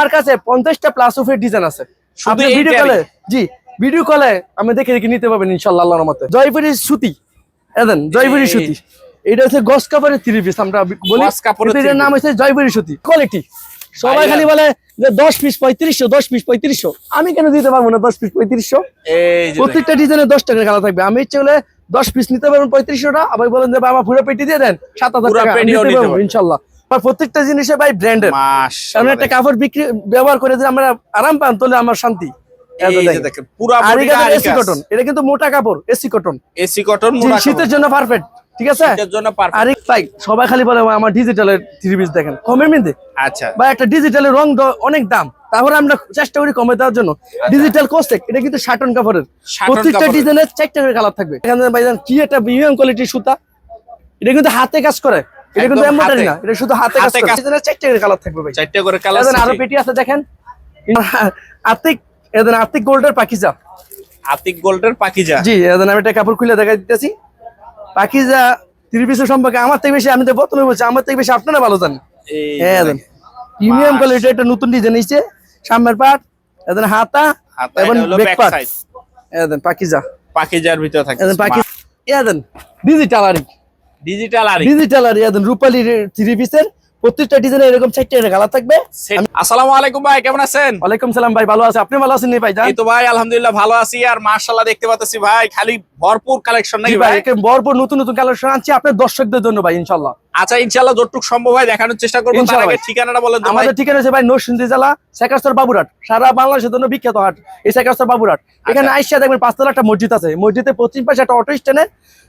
আমার কাছে পঞ্চাশটা প্লাস অফের ডিজাইন আছে। আপনি ভিডিও কলে জি ভিডিও কলে আমি দেখে দেখে নিতে পারবেন ইনশাল্লাহ আল্লাহর মতে জয়পুরের সুতি এদেন জয়পুরি সুতি। এটা হচ্ছে গস কাপড়ের থ্রি পিস আমরা বলি। এটার নাম হচ্ছে জয়পুরি সুতি। কোয়ালিটি সবাই খালি বলে যে দশ পিস পঁয়ত্রিশশো দশ পিস পঁয়ত্রিশশো। আমি কেন দিতে পারব না দশ পিস পঁয়ত্রিশশো? প্রত্যেকটা ডিজাইনে দশ টাকা কালা থাকবে। আমি ইচ্ছে হলে দশ পিস নিতে পারবেন পঁয়ত্রিশশো আবার বলেন যে আমার পুরো পেটি দিয়ে দেন সাত হাজার টাকা। ইনশাল্লাহ। প্রত্যেকটা জিনিসে ভাই ব্র্যান্ডের কারণ একটা কাপড় বিক্রি ব্যবহার করে যে আমরা আরাম পান তাহলে আমার শান্তি। এটা কিন্তু মোটা কাপড় এসি কটন এসি কটন শীতের জন্য পারফেক্ট ঠিক আছে? শীতের জন্য পারফেক্ট আরেক ভাই সবাই খালি বলে আমার ডিজিটালের থ্রি পিস দেখেন। কমের মধ্যে আচ্ছা। একটা ডিজিটালের রং দ- অনেক দাম। তারপরে আমরা চেষ্টা করি কমে দেওয়ার জন্য। ডিজিটাল কোস্টেক এটা কিন্তু শাটন কাপড়ের। প্রত্যেকটা ডিজাইনের চারটা করে কালার থাকবে। এখানে কি একটা প্রিমিয়াম কোয়ালিটির সুতা। এটা কিন্তু হাতে কাজ করে। এটা কিন্তু এমব্রয়ডারি না এটা শুধু হাতে কাজ করে কাজ। ডিজাইনের করে কালার থাকবে ভাই। চারটে করে কালার এখানে আরও পেটি আছে দেখেন। এদের আর্থিক গোল্ডের পাকিজা। আতিক গোল্ডের পাকিজা। জি এদের আমি একটা কাপড় খুলে দেখা দিতেছি। পাকিজা থ্রি পিসের সম্পর্কে আমার থেকে বেশি আমি তো প্রথমে বলছি আমার থেকে বেশি আপনারা ভালো জানেন। হ্যাঁ প্রিমিয়াম কোয়ালিটি একটা নতুন ডিজাইন এসেছে সামনের পাট এদের হাতা এবং ব্যাক এদের পাকিজা। পাকিজার ভিতরে থাকে এদের পাকি এদের ডিজিটাল আরি ডিজিটাল আর ডিজিটাল আরি এদের রূপালি থ্রি পিসের প্রত্যেকটা ডিজাইনে এরকম চারটে কালার থাকবে। আসসালামু আলাইকুম ভাই কেমন আছেন? ওয়ালাইকুম সালাম ভাই ভালো আছে। আপনি ভালো আছেন ভাই এই তো ভাই আলহামদুলিল্লাহ ভালো আছি। আর মার্শাল্লাহ দেখতে পাচ্ছি ভাই খালি ভরপুর কালেকশন নাকি ভাই একে নতুন নতুন কালেকশন আনছি আপনার দর্শকদের জন্য ভাই ইনশাল্লাহ আচ্ছা ইনশাল্লাহ যতটুকু সম্ভব হয় দেখানোর চেষ্টা করব। তার আগে। ঠিকানাটা বলেন আমাদের ঠিকানা হচ্ছে ভাই নরসিংদী জেলা শেখাস্তর বাবুরহাট। সারা বাংলাদেশের জন্য বিখ্যাত হাট এই শেখাস্তর বাবুরহাট। এখানে আচ্ছা। আইসা দেখবেন পাঁচতলা একটা মসজিদ আছে। মসজিদের পশ্চিম পাশে একটা অটো স্ট্যান্ডে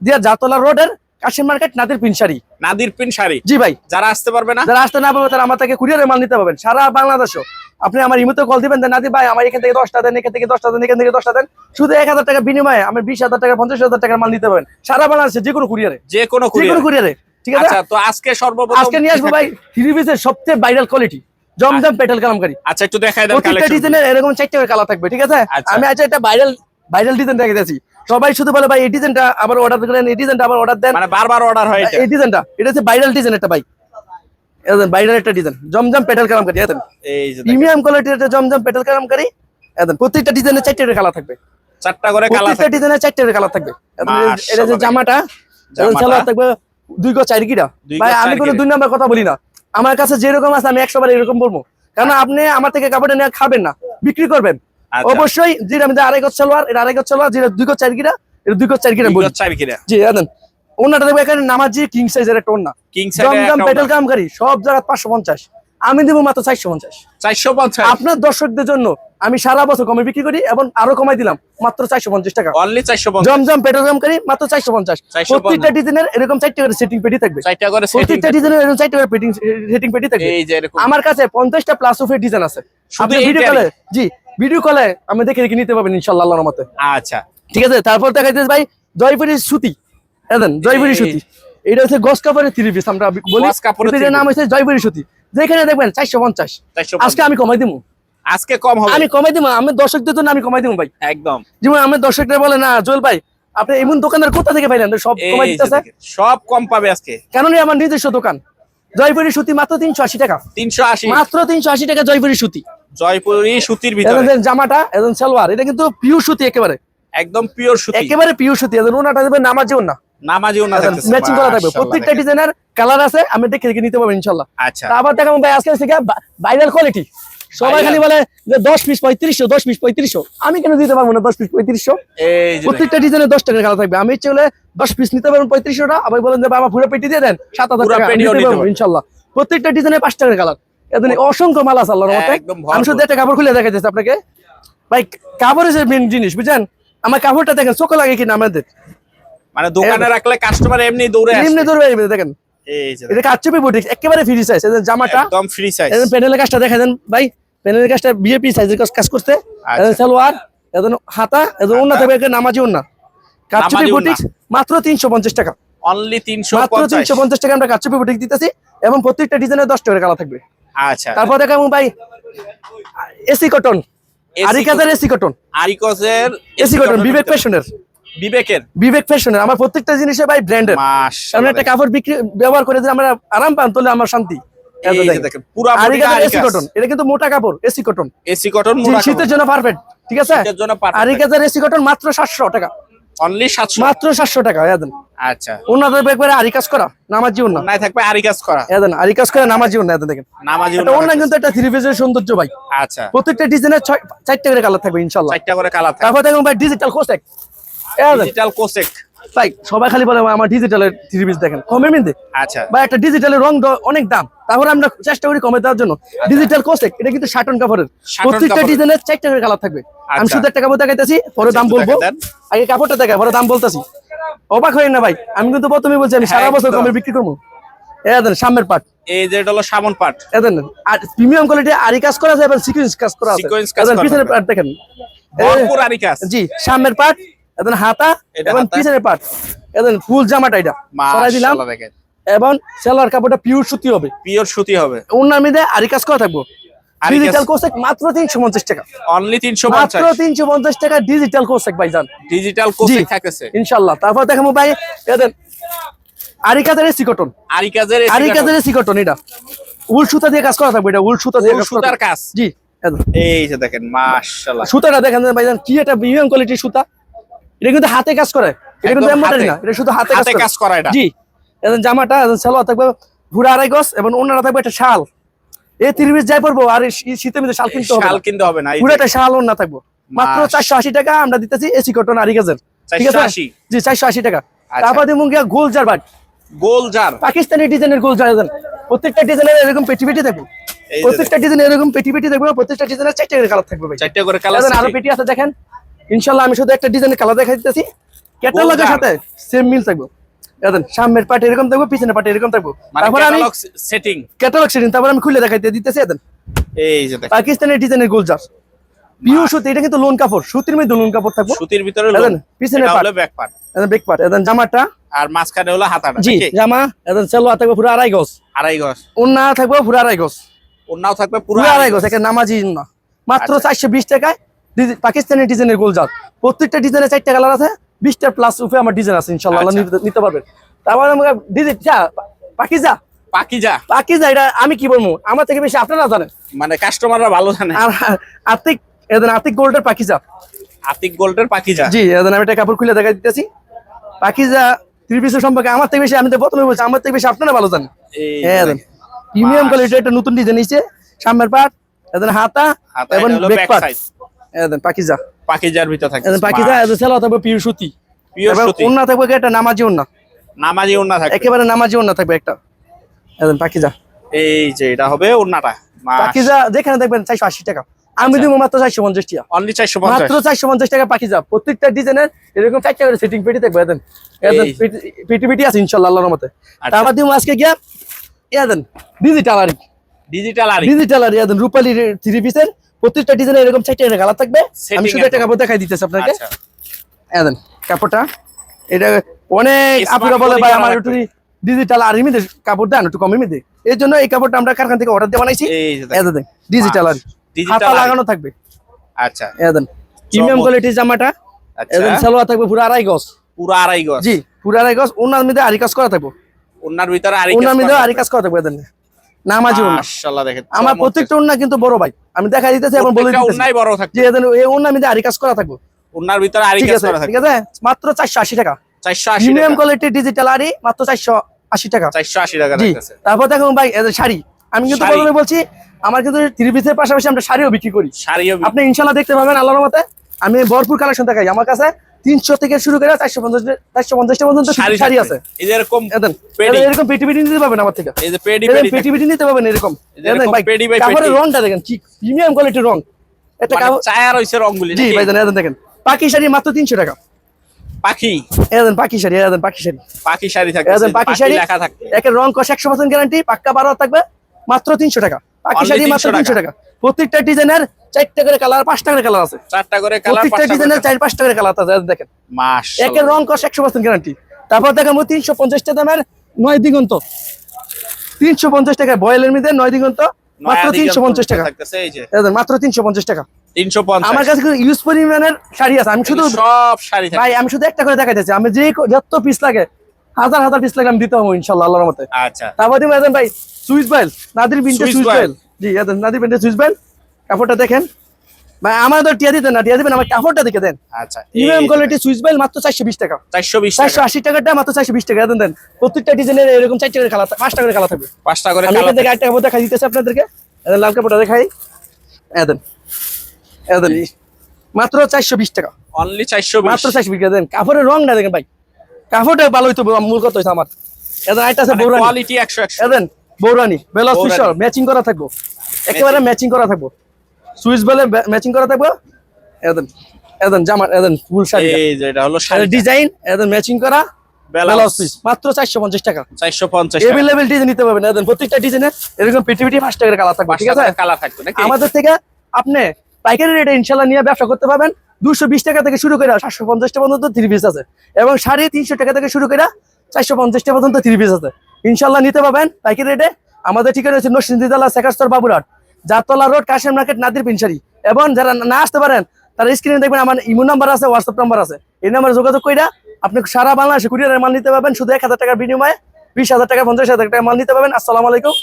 দিয়া জাতলা রোডের কাশিম মার্কেট নাদির পিনসারি নাদির পিন শাড়ি। জি ভাই। যারা আসতে পারবে না? যারা আসতে না পারবে তারা আমার থেকে কুরিয়ারে মাল নিতে পারবেন। সারা বাংলাদেশও। আপনি আমার ইমোতে কল দিবেন যে নাদির ভাই আমার এখান থেকে দশটা দেন এখান থেকে দশটা দেন এখান থেকে দশটা দেন। শুধু এক হাজার টাকা বিনিময়ে আমি বিশ হাজার টাকা পঞ্চাশ হাজার টাকার মাল নিতে পারবেন। সারা বাংলাদেশে যে কোনো কুরিয়ারে যে কোনো যে কুরিয়ার কোনো কুরিয়ারে ঠিক আছে? আচ্ছা তো আজকে সর্বপ্রথম আজকে নিয়ে আসব ভাই থ্রি পিসের সবচেয়ে viral quality Zamzam petal kalamkari. আচ্ছা একটু দেখাই দেন প্রত্যেকটা ডিজাইনের এরকম চারটে করে কালার থাকবে ঠিক আছে? আচ্ছা। আমি আজকে একটা ভাইরাল ভাইরাল ডিজাইন দেখে দিয়েছি সবাই শুধু বলে ভাই এই ডিজাইনটা আবার অর্ডার করেন এই ডিজাইনটা আবার অর্ডার দেন। মানে বারবার অর্ডার হয় এই ডিজাইনটা এটা হচ্ছে ভাইরাল ডিজাইন একটা ভাই। ভাইরাল একটা ডিজাইন জমজম পেটাল কালামকারী এতেন এই যে প্রিমিয়াম কোয়ালিটির একটা জমজম পেটাল কালামকারী এতেন প্রত্যেকটা ডিজাইনের চারটে করে কালার থাকবে। চারটা করে কালার প্রত্যেকটা ডিজাইনের চারটে করে কালার থাকবে। এটা যে জামাটা। সালোয়ার থাকবে দুই গো চার দুই ভাই আমি কোনো দুই নাম্বার কথা বলি না। আমার কাছে যেরকম আছে আমি একশো বার এরকম বলব। কারণ আপনি আমার থেকে কাপড়টা নিয়ে খাবেন না বিক্রি করবেন। অবশ্যই যেটা আমি আড়াই গজ সালোয়ার এটা আড়াই গজ সালোয়ার যেটা দুই গজ চার গিরা এটা দুই গজ চার দুই বলি কিরা জি আদেন ওনাটা দেখব এখানে নামাজি কিং সাইজের একটা ওনা কিং জমজম পেট্রোল সাইড কামকারী সব জায়গায় পাঁচশো পঞ্চাশ। আমি দেবো মাত্র চারশো পঞ্চাশ। 450 আপনার দর্শকদের জন্য আমি সারা বছর কমে বিক্রি করি এবং আরও কমাই দিলাম মাত্র চারশো পঞ্চাশ টাকা। অনলি 450 জমজম পেট্রোল কামকারী মাত্র চারশো পঞ্চাশ। 450 প্রত্যেকটা ডিজাইনের এরকম চারটে করে সেটিং পেটি থাকবে। চারটা করে সেটিং প্রত্যেকটা ডিজাইনের এরকম চারটে করে সেটিং পেটি থাকবে। এই যে এরকম। আমার কাছে পঞ্চাশটা প্লাস অফের ডিজাইন আছে। আপনি ভিডিও কলে জি ভিডিও কলে আমি দেখে দেখে নিতে পারবেন ইনশাল্লাহ আল্লাহর মতে আচ্ছা। ঠিক আছে? তারপর দেখা যাচ্ছে ভাই জয়পুরি সুতি। এদেন জয়পুরি সুতি। এটা হচ্ছে গস কাপড়ের থ্রি পিস আমরা বলি। কাপড়ের এটার নাম হচ্ছে জয়পুরি সুতি। যেখানে দেখবেন চারশো পঞ্চাশ। আজকে আমি কমাই দিব আজকে কম হবে। আমি কমাই দিব আমি দর্শকদের জন্য আমি কমাই দিব ভাই। একদম। যেমন আমার দর্শকরা বলে না জোল ভাই আপনি এমন দোকানদার কোথা থেকে পাইলেন? সব কমাই দিতেছে সব কম পাবে আজকে। কেন আমার নিজস্ব দোকান। জয়পুরি সুতি মাত্র তিনশো আশি টাকা। 380 মাত্র তিনশো আশি টাকা জয়পুরি সুতি। জয়পুরি সুতির ভিতরে। এদের জামাটা এদের সালোয়ার এটা কিন্তু পিওর সুতি একেবারে। একদম পিওর সুতি। একেবারে পিওর সুতি। এদের ওনাটা দেবে ওনা। নামাজিও না থাকতেছে ম্যাচিং করা থাকবে। প্রত্যেকটা। ডিজাইনের কালার আছে আমি দেখে দেখে নিতে পারব ইনশাল্লাহ আচ্ছা। আবার দেখাবো ভাই আজকে থেকে ভাইরাল কোয়ালিটি সবাই। খালি বলে যে দশ পিস পঁয়ত্রিশশো দশ পিস পঁয়ত্রিশশো। আমি কেন দিতে পারব না দশ পিস পঁয়ত্রিশশো? প্রত্যেকটা ডিজাইনে দশ টাকার কালার থাকবে। আমি ইচ্ছে হলে দশ পিস নিতে পারবেন পঁয়ত্রিশশো টাকা আবার বলেন যে আমার পুরো পেটি দিয়ে দেন সাত হাজার টাকা। ইনশাল্লাহ প্রত্যেকটা ডিজাইনে পাঁচ টাকার কালার এদের অসংখ্য মাল আছে আল্লাহর মতে আমি শুধু একটা কাপড় খুলে দেখা যাচ্ছে আপনাকে। ভাই কাপড় হচ্ছে মেন জিনিস বুঝছেন? আমার কাপড়টা দেখেন চোখে লাগে কিনা আমাদের। মানে দোকানে রাখলে কাস্টমার এমনি দৌড়ে এমনি এই দেখেন। এটা কাচ্চপি বুটিক একেবারে ফ্রি সাইজ এদের জামাটা একদম ফ্রি সাইজ এদের প্যানেলের কাজটা দেখা দেন ভাই। প্যানেলের কাজটা বিএপি সাইজের কাজ করতে। আচ্ছা। এদের সালোয়ার এদের হাতা এদের ওন্না থাকবে একটা নামাজি ওন্না। কাচ্চপি বুটিক মাত্র তিনশো পঞ্চাশ টাকা। অনলি মাত্র 350 তিনশো পঞ্চাশ টাকা আমরা কাচ্চপি বুটিক দিতেছি এবং প্রত্যেকটা ডিজাইনের দশ টাকা কালা থাকবে। আচ্ছা। তারপর দেখাবো ভাই এসি কটন আরিকাজার এসি কটন আরিকসের এসি কটন বিবেক ফ্যাশনের বিবেকের। বিবেক ফ্যাশনের আমার প্রত্যেকটা জিনিসে ভাই ব্র্যান্ডের কারণ একটা কাপড় বিক্রি ব্যবহার করে যদি আমরা আরাম পান তাহলে আমার শান্তি। আরিকাজের এসি কটন এটা কিন্তু মোটা কাপড় এসি কটন এসি কটন শীতের জন্য পারফেক্ট ঠিক আছে? আরিকাজের এসি কটন মাত্র সাতশো টাকা। অনলি 700 মাত্র সাতশো টাকা এদেন আচ্ছা। ওনাদের আরি কাজ করা নামাজি জীবন না? নাই থাকবে আরিকাজ করা। এদেন আরি কাজ করা নামাজি না এদেন দেখেন। নামাজি এটা অন্য কিন্তু একটা থ্রি ফেজের সৌন্দর্য ভাই। আচ্ছা। প্রত্যেকটা ডিজাইনের ছয় চারটে করে কালার থাকবে ইনশাআল্লাহ। 4টা করে কালার থাকবে। তারপর দেখুন ভাই ডিজিটাল কোস্টেক ডিজিটাল কোসেক ভাই সবাই খালি বলে আমার ডিজিটালের থ্রি পিস দেখেন। কমের মধ্যে আচ্ছা। বা একটা ডিজিটালের রং অনেক দাম। তারপরে আমরা চেষ্টা করি কমে দেওয়ার জন্য। ডিজিটাল কোস্টেক এটা কিন্তু শাটন কাপড়ের। প্রত্যেকটা ডিজাইনের চারটে করে কালার থাকবে। আমি আচ্ছা। শুধু একটা কাপড় দেখাইতেছি পরে দাম বলব। আগে কাপড়টা দেখা পরে দাম বলতেছি। অবাক হই না ভাই। আমি কিন্তু প্রথমে বলছি আমি সারা হ্যাঁ, বছর একদম। কমে বিক্রি করব। এ দেন সামনের পাট এই যে এটা হলো সামন পাট এ আর প্রিমিয়াম কোয়ালিটি আরি কাজ করা আছে এবং সিকোয়েন্স কাজ করা আছে। কাজ পিছনের পাট দেখেন। জি সামনের পাট এবং হাতা এবং পিছনের পাট এবং ফুল জামাটা এটা। সরাই দিলাম। এবং সেলোয়ার কাপড়টা পিওর সুতি হবে। পিওর সুতি হবে। ওনার মধ্যে আরি কাজ করা থাকব। ডিজিটাল মাত্র টাকা। অনলি মাত্র 350 তিনশো পঞ্চাশ টাকা ডিজিটাল ডিজিটাল কোসেক থাকতেছে ইনশাল্লাহ তারপর দেখাবো ভাই এদের আরি কাজের এসি কটন আরিকাজের এসি আরি এসি কটন এটা। উল সুতা দিয়ে কাজ করা থাকবে এটা উল সুতা দিয়ে সুতার কাজ। জি এদের। এই যে দেখেন মাশাআল্লাহ। সুতাটা দেখেন ভাইজান কি এটা প্রিমিয়াম কোয়ালিটির সুতা। এটা কিন্তু হাতে কাজ করে। এটা কিন্তু এমব্রয়ডারি না এটা শুধু হাতে হাতে কাজ করা এটা। জি এখন জামাটা এখন সালোয়ার থাকবে ঘুরা আড়াই গজ এবং অন্যরা থাকবে একটা শাল। এই তিরিশ যাই পড়ব আর শীতের মধ্যে শাল কিনতে হবে শাল কিনতে হবে না এই পুরো যে একটা শাল অন্য থাকব। মাত্র। চারশো আশি টাকা আমরা দিতেছি এসি কটন আড়ি গজের। ঠিক আছে? 480 জি চারশো আশি টাকা। আচ্ছা। তারপর দিব গিয়া গোল jar but goal jar Pakistani ডিজাইনের গোল জার দেন প্রত্যেকটা ডিজাইনের এরকম পেটি পেটি থাকবে। প্রত্যেকটা ডিজাইনের এরকম পেটি পেটি থাকবে প্রত্যেকটা ডিজাইনের চারটে করে কালার থাকবে চারটা করে কালার আরও পেটি আছে দেখেন। ইনশাল্লাহ আমি শুধু একটা ডিজাইনের কালার দেখা দিতেছি। ক্যাটালগের সাথে সেম মিল থাকবে। সামনের পাটে এরকম থাকবে পিছনের পাটে এরকম থাকবে। মানে তারপর আমি সেটিং ক্যাটালগ সেটিং তারপর আমি খুলে দেখাইতে দিতেছি দেন এই যে দেখেন। পাকিস্তানের ডিজাইনের গোলজার। পিওর সুতি এটা কিন্তু লোন কাপড় সুতির মধ্যে লোন কাপড় থাকবে। সুতির ভিতরে লোন হলো ব্যাক পার্ট ব্রেক পার্ট এখন জামাটা। আর মাঝখানে হলো হাতাটা জি জামা। এখন সালোয়ার থাকবে পুরো আড়াই গজ। আড়াই গজ। উন্না থাকবে পুরো আড়াই গজ। ওনাও থাকবে পুরো আড়াই গজ। একে নামাজি না। মাত্র আচ্ছা। চারশো বিশ টাকায় পাকিস্তানি ডিজাইনের গোলজার প্রত্যেকটা ডিজাইনের চারটা কালার আছে বিশটা প্লাস উপরে আমার ডিজাইন আছে ইনশাল্লাহ আচ্ছা। নিতে- পারবেন। তারপর ডিজাইন পাকিজা। পাকিজা। পাকিজা এটা আমি কি বলব? আমার থেকে বেশি আপনারা জানেন। মানে কাস্টমাররা ভালো জানে। আর এদের গোল্ডের পাকিজা। আতিক গোল্ডের পাকিজা। জি এখন আমি একটা কাপড় খুলে দেখা দিতেছি। পাকিজা থ্রি পিসের সম্পর্কে আমার থেকে বেশি আমি তো প্রথমে বলছি আমার থেকে বেশি আপনারা ভালো জানেন। হ্যাঁ দেখেন। প্রিমিয়াম কোয়ালিটি একটা নতুন ডিজাইন নিচ্ছে সামনের পাট হাতা এবং ব্যাক পাট পাকিজা। পাকিজার ভিতর থাকে। পাকিজা সেলা থাকবে পিউ সুতি। পিওর এবং সুতি। ওন্না থাকবে একটা? নামাজি ওন্না নামাজি ওন্না থাকে একেবারে নামাজি ওন্না থাকবে একটা। এখন পাকিজা। এই যে এটা হবে ওন্নাটা পাকিজা যেখানে দেখবেন চারশো আশি টাকা। আমি দিব মাত্র চারশো পঞ্চাশ টাকা। অনলি চারশো পঞ্চাশ। মাত্র চারশো পঞ্চাশ টাকা পাকিজা। প্রত্যেকটা ডিজাইনের এরকম চারটা করে সেটিং পেটি থাকবে এদেন এই। পেটি পেটি আছে ইনশাল্লাহ আল্লাহর মতে আচ্ছা। তারপর দিব আজকে গিয়া এদেন ডিজিটাল আর ডিজিটাল আরি ডিজিটাল আর এদেন রূপালি থ্রি পিসের প্রত্যেকটা ডিজাইনের এরকম চারটা করে কালার থাকবে। আমি শুধু একটা কাপড় দেখাই দিতেছি আপনাকে। আচ্ছা। এদেন কাপড়টা। এটা অনেক আপনারা বলে ভাই আমার একটু ডিজিটাল আর ইমিদে কাপড় দেন একটু কমের মধ্যে এর জন্য এই কাপড়টা আমরা কারখানা থেকে অর্ডার দিয়ে বানাইছি। দেখেন। ডিজিটাল আর হাতা লাগানো থাকবে। আচ্ছা। এদেন প্রিমিয়াম। কোয়ালিটির জামাটা। আচ্ছা। এদেন সালোয়ার থাকবে পুরো আড়াই গজ। পুরো আড়াই গজ। জি পুরো আড়াই গজ ওনার মধ্যে আরি কাজ করা থাকব। ওনার ভিতরে আড়াই ওনার মধ্যে আরি কাজ করা থাকবে এদেন নামাজি মাশাআল্লাহ দেখেন আমার প্রত্যেকটা কিন্তু বড় ভাই। আমি দেখাই দিতেছি এবং বলে প্রত্যেকটা দিতেছি। ওন্নাই বড় থাকে এই ওনার মধ্যে আরি কাজ করা থাকবে। ভিতরে করা থাকে ঠিক আছে? মাত্র চারশো আশি টাকা। প্রিমিয়াম কোয়ালিটির ডিজিটাল আরি মাত্র চারশো আশি টাকা। চারশো আশি টাকা রাখতেছে। তারপর দেখুন ভাই শাড়ি। আমি কিন্তু প্রথমে বলছি আমার কিন্তু থ্রি পিসের পাশাপাশি আমরা শাড়িও বিক্রি করি। শাড়িও আপনি ইনশাল্লাহ দেখতে পাবেন আল্লাহর মতে আমি ভরপুর কালেকশন দেখাই আমার কাছে তিনশো থেকে শুরু করে চারশো পঞ্চাশ চারশো পর্যন্ত শাড়ি আছে। এই যে এরকম পেডি। এরকম পেটি পেটি নিতে পারবেন আমার থেকে। এই যে পেডি পেডি পেটি পেটি নিতে পারবেন এরকম। ভাই কাপড়ের রংটা দেখেন কি প্রিমিয়াম কোয়ালিটির রং। একটা মানে কাপড় চায়া রয়েছে রংগুলি জি ভাই জানেন দেখেন পাখি শাড়ি মাত্র তিনশো টাকা। পাখি? এদেন পাখি শাড়ি এদেন পাখি শাড়ি। পাখি শাড়ি থাকে এদেন পাখি শাড়ি লেখা থাকে একের রং কষ একশো পার্সেন্ট গ্যারান্টি পাক্কা বারো থাকবে মাত্র তিনশো টাকা। মাত্র তিনশো টাকা। প্রত্যেকটা ডিজাইনের চারটা করে কালার পাঁচটা করে কালার আছে। চারটা করে কালার প্রত্যেকটা ডিজাইনের চার পাঁচটা করে কালার আছে দেখেন। মাস একের রং কষ একশো পার্সেন্ট গ্যারান্টি তারপর দেখাবো তিনশো পঞ্চাশটা দামের নয় দিগন্ত। তিনশো পঞ্চাশ টাকা বয়েলের মধ্যে নয় দিগন্ত মাত্র তিনশো পঞ্চাশ টাকা। মাত্র তিনশো পঞ্চাশ টাকা। আমার কাছে ইউজ পরিমাণের শাড়ি আছে। আমি শুধু সব শাড়ি ভাই আমি শুধু একটা করে দেখাইতেছি। আমি যে যত পিস লাগে হাজার হাজার পিস লাগে আমি দিতে হব ইনশাল্লাহ আল্লাহর মতে আচ্ছা। তারপর ভাই বাইল নাদির বিনতে বাইল। বাইল জি নাদির বিনতে বাইল কাপড়টা দেখেন। ভাই আমাদের টিয়া দিতেন না টিয়া দিবেন আমার কাপড়টা দেখে দেন। আচ্ছা প্রিমিয়াম কোয়ালিটি সুইস বাইল মাত্র চারশো বিশ টাকা। চারশো বিশ চারশো আশি টাকাটা মাত্র চারশো বিশ টাকা। দেন দেন প্রত্যেকটা ডিজাইনের এরকম চারটে করে খেলা পাঁচটা করে থাকবে। পাঁচটা করে আমি থেকে একটা কাপড় দেখা দিতেছি আপনাদেরকে। এদের লাল কাপড়টা দেখাই। এদেন এদেন মাত্র চারশো বিশ টাকা। অনলি চারশো মাত্র চারশো বিশ টাকা। দেন কাপড়ের রং না দেখেন ভাই। কাপড়টা ভালো হইতো মূল কথা হইতো আমার। এদের একটা আছে বৌরানি কোয়ালিটি একশো একশো। এদেন বৌরানি বেলস। ফিশর ম্যাচিং করা থাকব। একেবারে ম্যাচিং করা থাকব। সুইচ বেলে ম্যাচিং করা থাকব? এদেন এদেন জামা এদেন ফুল শাড়ি। এই যে এটা হলো শাড়ি ডিজাইন এদের ম্যাচিং করা। ব্লাউজ পিস মাত্র চারশো পঞ্চাশ টাকা। চারশো পঞ্চাশ এভেলেবেল ডিজাইন নিতে পারবেন প্রত্যেকটা ডিজাইনে এরকম পিটি পিটি টাকার থাকবে ঠিক আছে? কালার থাকবে নাকি? আমাদের থেকে আপনি পাইকারি রেটে ইনশাল্লাহ নিয়ে ব্যবসা করতে পারবেন। দুশো বিশ টাকা থেকে শুরু করে সাতশো পঞ্চাশ টাকা পর্যন্ত থ্রি পিস আছে। এবং সাড়ে তিনশো টাকা থেকে শুরু করে চারশো পঞ্চাশ টাকা পর্যন্ত থ্রি পিস আছে। ইনশাল্লাহ নিতে পারবেন। পাইকারি রেটে আমাদের ঠিকানা হচ্ছে নসিন্দিদালা শেখাস্তর বাবুরাট জাতলা রোড, কাশেম মার্কেট, নাদির পিনসারি। এবং যারা না আসতে পারেন, তারা স্ক্রিনে দেখবেন আমার ইমো নাম্বার আছে হোয়াটসঅ্যাপ নাম্বার আছে। এই নাম্বারে যোগাযোগ কইরা আপনি সারা বাংলাদেশে কুরিয়ারের মাল নিতে পারবেন। শুধু এক হাজার টাকার বিনিময়ে বিশ হাজার টাকা, পঞ্চাশ হাজার টাকা মাল নিতে পারবেন। আসসালামু আলাইকুম।